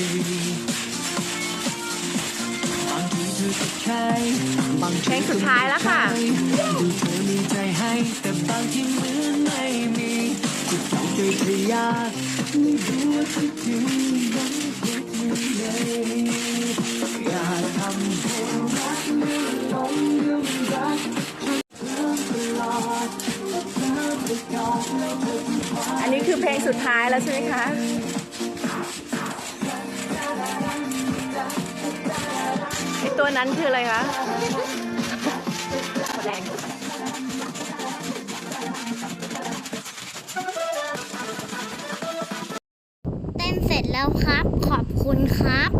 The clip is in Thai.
ดีเพลงสุดท้ายแล้วค่ะดูเธอมีใจให้แต่บางทีเหมือนไม่มีจิตใจเยาไม่รู้ว่าคิดถึงยังเด็กมือเอย่าทำให้รักเรื่องลงเรื่รักอันนี้คือเพลงสุดท้ายแล้วใช่ไหมคะ ตัวนั้นคืออะไรคะเต้นเสร็จแล้วครับ ขอบคุณครับ